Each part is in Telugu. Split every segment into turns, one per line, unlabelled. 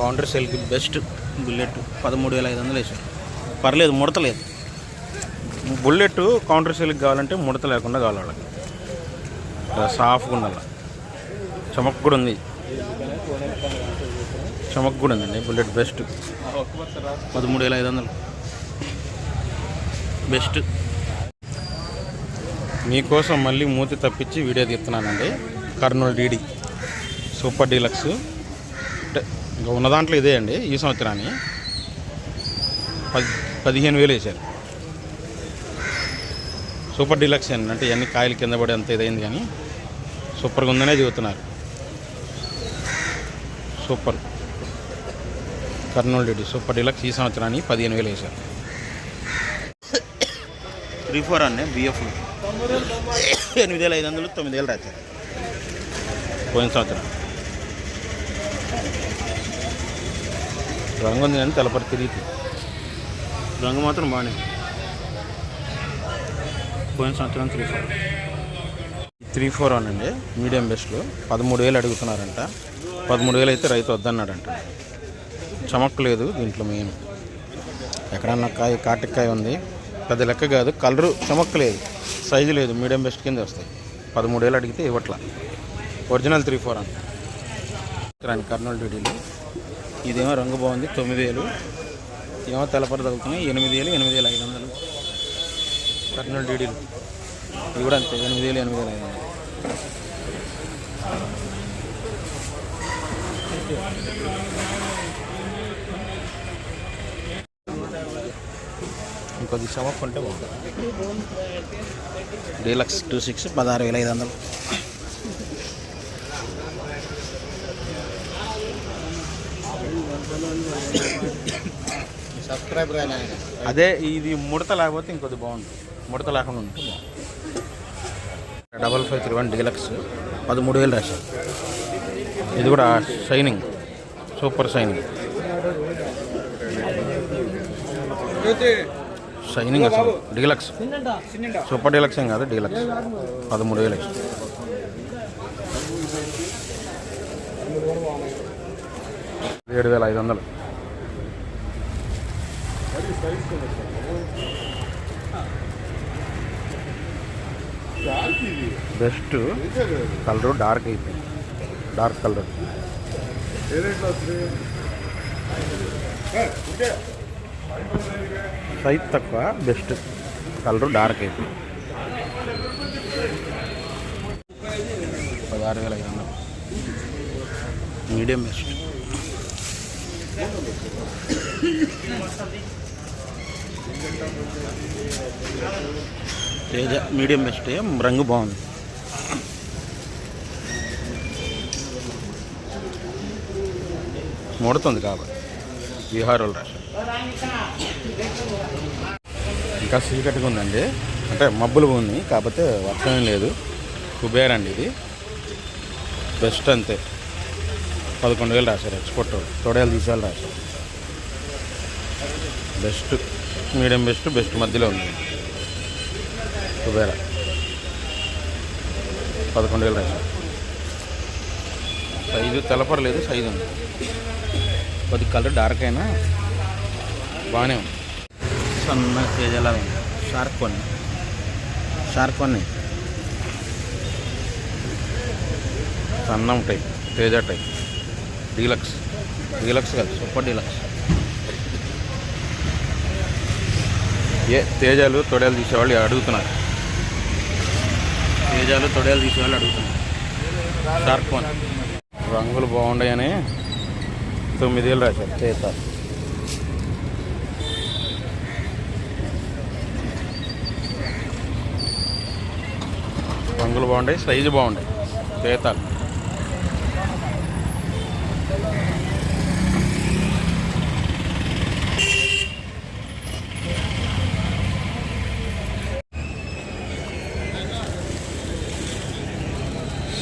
కౌంటర్ సెల్కి బెస్ట్ బుల్లెట్ పదమూడు వేల ఐదు వందలు వేసారు పర్లేదు ముడతలేదు. బుల్లెట్ కౌంటర్ సెల్కి కావాలంటే ముడత లేకుండా కావాలి వాళ్ళకి. ఇలా సాఫ్ట్గా ఉండాలి చమక్ కూడా ఉంది చమక్ కూడా ఉందండి బుల్లెట్ బెస్ట్. పదమూడు వేల ఐదు వందలు. బెస్ట్. మీకోసం మళ్ళీ మూతి తప్పించి వీడియో తీస్తున్నానండి. కర్నూలు డీడీ. Super deluxe. ఇంకా ఉన్న దాంట్లో ఇదే అండి ఈ సంవత్సరాన్ని పది పదిహేను వేలు వేశారు సూపర్ డీలక్స్ అండి. అంటే ఇవన్నీ కాయలు కింద పడి అంత ఇదైంది కానీ సూపర్గా ఉందనే చెబుతున్నారు. Super. Kurnool DD super deluxe ఈ సంవత్సరాన్ని పదిహేను వేలు వేశారు త్రీ ఫోర్ అండి బిఎఫ్. ఎనిమిది వేల ఐదు వందలు తొమ్మిది వేలు రాశారు. పోయిన సంవత్సరం. రంగు ఉంది కానీ తెలపరి తిరిగి. రంగు మాత్రం బాగానే. పోయిన సంవత్సరం three four three four one అండి మీడియం బెస్ట్లో పదమూడు వేలు అడుగుతున్నారంట. పదమూడు వేలు అయితే రైతు వద్దన్నాడంట. చమక్ లేదు దీంట్లో మెయిన్ ఎక్కడన్నా కాయ కాటికాయ ఉంది. పెద్ద లెక్క కాదు. కలరు చమక్ లేదు సైజు లేదు. మీడియం బెస్ట్ కింద వస్తాయి. పదమూడు వేలు అడిగితే ఇవ్వట్లా. ఒరిజినల్ త్రీ ఫోర్ అంట రాని కర్నూలు డీడీలు. ఇదేమో రంగు బాగుంది తొమ్మిది వేలు ఏమో తెల్లపర తగ్గుతున్నాయి ఎనిమిది వేలు ఎనిమిది వేల ఐదు వందలు. కర్నూలు డీడీలు. ఇవి కూడా అంతే ఎనిమిది వేలు ఎనిమిది వేల ఐదు వందలు. ఇంకొద్ది చమక్ ఉంటే బాగుంటుంది. డీలక్స్ టూ సిక్స్ పదహారు వేల ఐదు వందలు.
సబ్స్క్రైబర్
అదే ఇది ముడత లేకపోతే ఇంకొద్ది బాగుంటుంది. ముడత లేకుండా ఉంటే బాగుంటుంది. Double five three one deluxe పదమూడు వేలు రాశారు. ఇది కూడా షైనింగ్ సూపర్ షైనింగ్ షైనింగ్ అసలు. డీలక్స్ సూపర్ డీలక్స్ ఏం కాదు డీలక్స్ పదమూడు వేలు. ఏడు వేల ఐదు వందలు. బెస్ట్ కలరు డార్క్ అయిపోయింది డార్క్ కలర్. సైజ్ తక్కువ బెస్ట్ కలరు డార్క్ అయిపోయింది పదహారు వేల ఐదు వందలు. Medium best. Teja medium best రంగు బాగుంది. ముడుతుంది కాబట్టి బీహార్ వాళ్ళు రాశారు. ఇంకా చీకటిగా ఉందండి. అంటే మబ్బులు ఉంది కాకపోతే వర్షం లేదు. కుబేర్ అండి ఇది. బెస్ట్ అంతే. పదకొండు వేలు రాశారు ఎక్స్పోర్ట్ తొడేలు తీసేయాలి రాశారు. బెస్ట్ మీడియం బెస్ట్ బెస్ట్ మధ్యలో ఉంది. కుబేర పదకొండు వేలు రాశారు. సైజు తెలపరలేదు సైజు ఉంది. కొద్ది కలర్ డార్క్ అయినా బాగానే ఉంది. సన్న తేజలా ఉంది. షార్క్ కొన్ని షార్క్ వన్ సన్నం type Teja type. Deluxe deluxe కాదు సూపర్ డీలక్స్ ఏ తేజాలు తొడేలు తీసేవాళ్ళు అడుగుతున్నారు. తేజాలు తొడేలు తీసేవాళ్ళు అడుగుతున్నారు. షార్క్ వన్ రంగులు బాగున్నాయని తొమ్మిది వేలు రాశారు. చేస్తారు రంగులు బాగుంటాయి సైజు బాగుంటాయి చేతాలు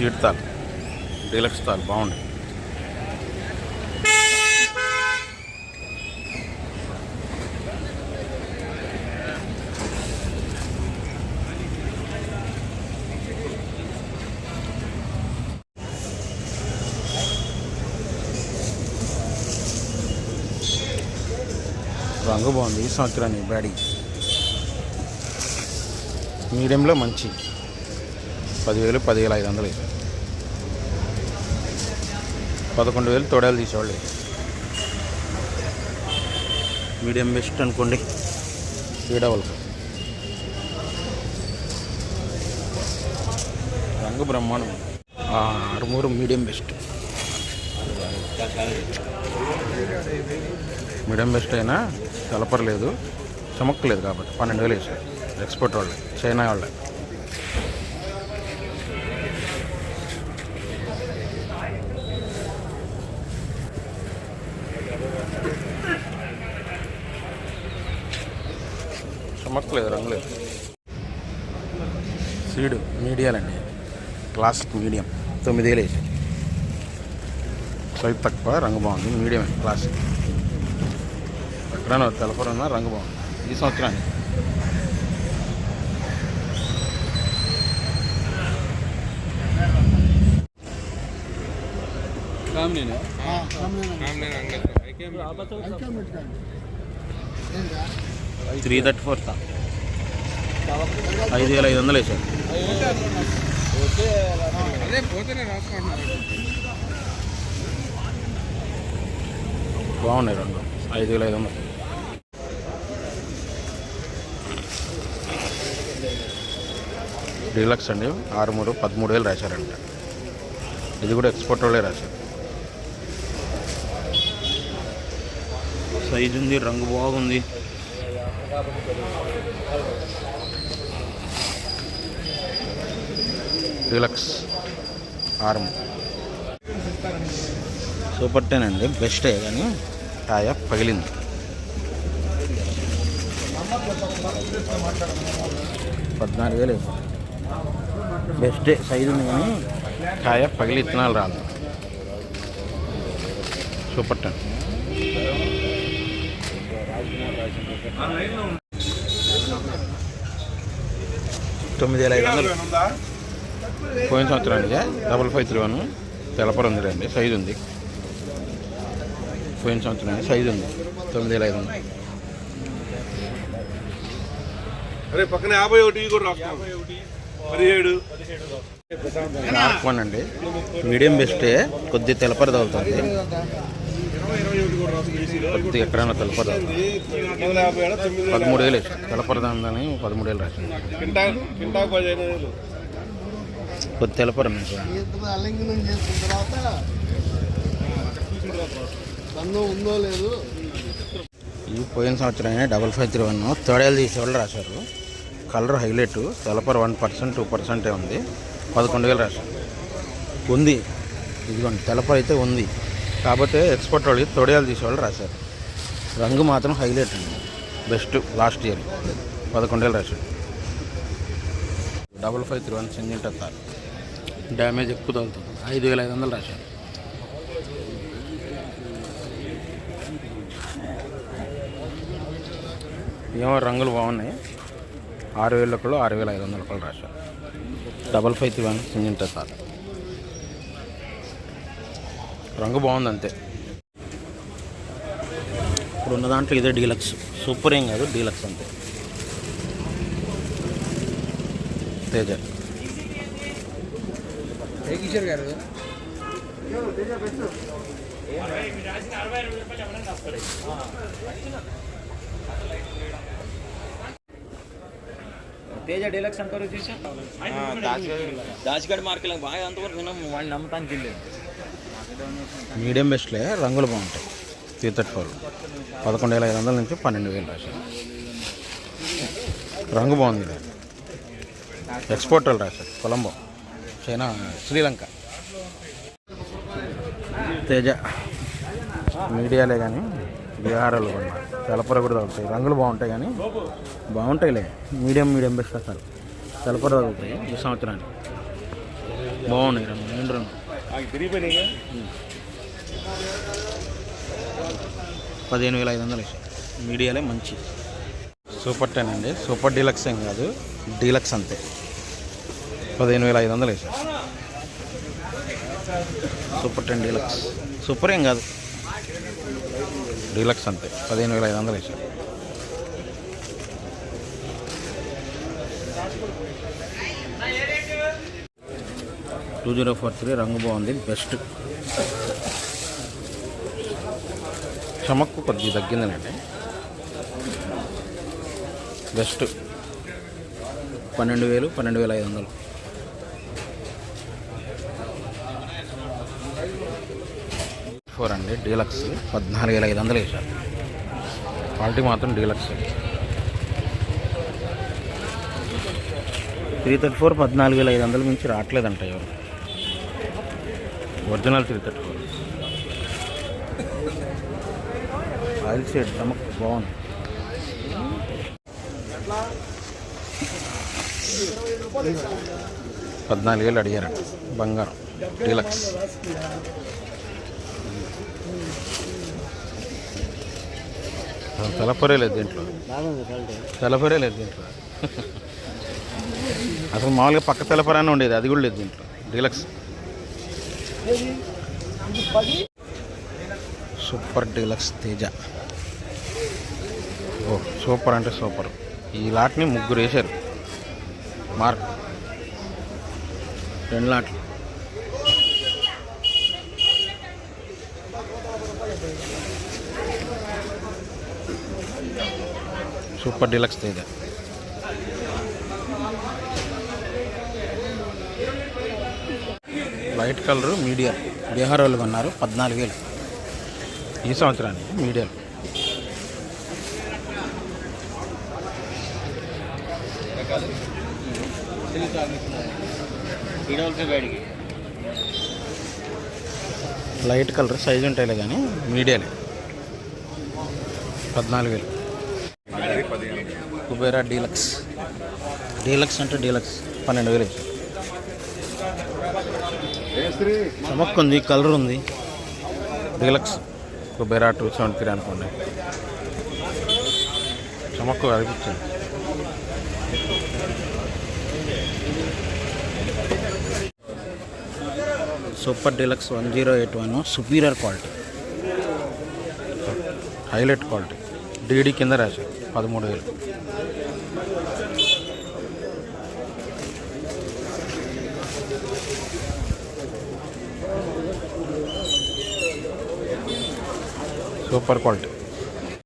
సీట్ తాల్. డీలక్స్ తాల్ బాగుంది. రంగు బాగుంది ఈ సంవత్సరాన్ని బ్యాడీ మీడియంలో మంచి. పదివేలు పదివేల ఐదు వందలు. పదకొండు వేలు తోడాలు తీసేవాళ్ళు. మీడియం బెస్ట్ అనుకోండి. ఈడవలకు రంగు బ్రహ్మాండం. ఆరుమూరు మీడియం బెస్ట్. మీడియం బెస్ట్ అయినా కలపరలేదు చమక్కలేదు కాబట్టి పన్నెండు వేలు వేసారు. ఎక్స్పోర్ట్ వాళ్ళే చైనా వాళ్ళే. చమక్కలేదు రంగులేదు సీడు మీడియాలండి. Classic medium. తొమ్మిది వేలు వేసారు సైజ్ తక్కువ రంగు బాగుంది. Medium classic. ఎక్కడైనా తెలపరున్నా రంగు బాగుంది. ఈ సంవత్సరానికి. త్రీ థర్టీ ఫోర్ ఐదు వేల ఐదు వందలు వేసారు. బాగున్నాయి రెండు. ఐదు వేల ఐదు వందలు. డీలక్స్ అండి. ఆరు మూడు పదమూడు వేలు రాశారంట. ఇది కూడా ఎక్స్పోర్ట్ వాళ్ళే రాశారు. సైజు ఉంది రంగు బాగుంది. డీలక్స్ ఆర్మ్ సూపర్ టెన్ అండి. బెస్టే కానీ టాయ పగిలింది. పద్నాలుగు వేలు బెస్టే సైజు ఉంది కానీ కాయ పగిలి ఇత్తనాలు రాదు సూపర్ టెన్ తొమ్మిది వేల ఐదు వందలు. పోయిన సంవత్సరానికి డబల్ ఫైవ్ త్రీ వన్. తెలపర ఉంది రండి సైజు ఉంది. పోయిన సంవత్సరానికి సైజు ఉంది. తొమ్మిది వేల ఐదు వందలు.
అరే పక్కన యాభై ఒకటి కూడా పదిహేడు.
వన్ అండి మీడియం బెస్టే కొద్ది తెలపర తగులుతుంది. కొద్దిగా ఎక్కడైనా
వేల
పదమూడు వేలు వేసాను తెలపర దాని పదమూడు వేలు రాసింది. కొద్ది తెలపర ఉంది చూడండి
ఇంత అలింగనం చేసిన తర్వాత బంధం ఉందో లేదు.
ఈ పోయిన సంవత్సరం డబల్ ఫైవ్ త్రీ వన్ తోడేలు తీసేవాళ్ళు రాశారు. కలర్ హైలైట్ తెలపర వన్ పర్సెంట్ టూ పర్సెంటే ఉంది. పదకొండు వేలు రాశారు. ఉంది. ఇదిగోండి తెలపర అయితే ఉంది. కాకపోతే ఎక్స్పోర్ట్ వాళ్ళు తొడయాలు తీసేవాళ్ళు రాశారు. రంగు మాత్రం హైలైట్ అండి. Best last year. పదకొండు వేలు రాశారు. Double five three one single టత్తారు damage ఎక్కువ తగులుతుంది. ఐదు వేల ఐదు వందలు రాశారు. ఏమో రంగులు బాగున్నాయి. ఆరు వేల ఒకళ్ళు ఆరు వేల ఐదు వందల కూడా రాశారు. Double five three one single sir. రంగు బాగుంది అంతే ఇప్పుడు ఉన్న దాంట్లో ఇదే డీలక్స్. సూపర్ ఏం కాదు డీలక్స్ అంతే. తేజ.
తేజ డీలక్స్ ఎంతవరకు చూసాం? దాచిగడ్ మార్కెట్ బాగా అంతవరకు విన్నాం వాడిని నమ్మటానికి వెళ్ళలేదు
మీడియం బెస్ట్లే రంగులు బాగుంటాయి. త్రీ థర్టీ ఫోర్ పదకొండు వేల ఐదు వందల నుంచి పన్నెండు వేలు రాశారు. రంగు బాగుంది. ఇది ఎక్స్పోర్టర్లు రాశారు. కొలంబో చైనా శ్రీలంక. తేజ. మీడియాలే కానీ బీహారాలు కూడా. తెలపర కూడా తగ్గుతాయి రంగులు బాగుంటాయి కానీ బాగుంటాయిలే. మీడియం మీడియం బెస్ట్ అసలు. తెలపర తగ్గుతాయి ఈ సంవత్సరానికి. బాగున్నాయి రంగు? రెండు పదిహేను వేల ఐదు వందలు మీడియాలే మంచి. సూపర్ టెన్ అండి. సూపర్ డీలక్స్ ఏం కాదు. డీలక్స్ అంతే. పదిహేను వేల ఐదు వందలు వేసాయి. Super ten deluxe. సూపర్ ఏం కాదు. డీలక్స్ అంతే. పదిహేను వేల ఐదు వందలు వేసారు టూ జీరో ఫోర్ త్రీ రంగు బాగుంది బెస్ట్. చమక్కు కొద్దిగా తగ్గిందనండి బెస్ట్. పన్నెండు వేలు పన్నెండు వేల ఐదు వందలు. ఫోర్ అండి డీలక్స్. పద్నాలుగు వేల ఐదు వందలు వేసారు క్వాలిటీ మాత్రం డీలక్స్. త్రీ థర్టీ ఫోర్ పద్నాలుగు వేల ఐదు వందల మించి రావట్లేదంట ఎవరు. Original three thirty four oil shade చమక్ బాగుంది. పద్నాలుగు వేలు అడిగారంట బంగారం డీలక్స్. తెలపరే లేదు దీంట్లో. తెలపరే లేదు దీంట్లో. అసలు మామూలుగా పక్క తెలపరానే ఉండేది అది కూడా లేదు దీంట్లో డీలక్స్. Super deluxe Teja. ఓ సూపర్ అంటే సూపర్. ఈ లాట్ని ముగ్గురు వేశారు. మార్క్. రెండు లాట్లు. Super deluxe Teja. White colour medium. Bihar వాళ్ళు కొన్నారు పద్నాలుగు వేలు. ఈ సంవత్సరానికి? మీడియం. లైట్ కలర్ సైజు ఉంటాయిలే కానీ మీడియాలే పద్నాలుగు వేలు. కుబేరా డీలక్స్. డీలక్స్ అంటే డీలక్స్ పన్నెండు వేలు. చమక్ ఉంది కలర్ ఉంది. Deluxe Kubera two seventy three అనుకోండి. చమక్కు అనిపించింది. Super deluxe one zero eight one superior quality. Highlight quality. DD కింద రాశారు పదమూడు వేలు. Super quality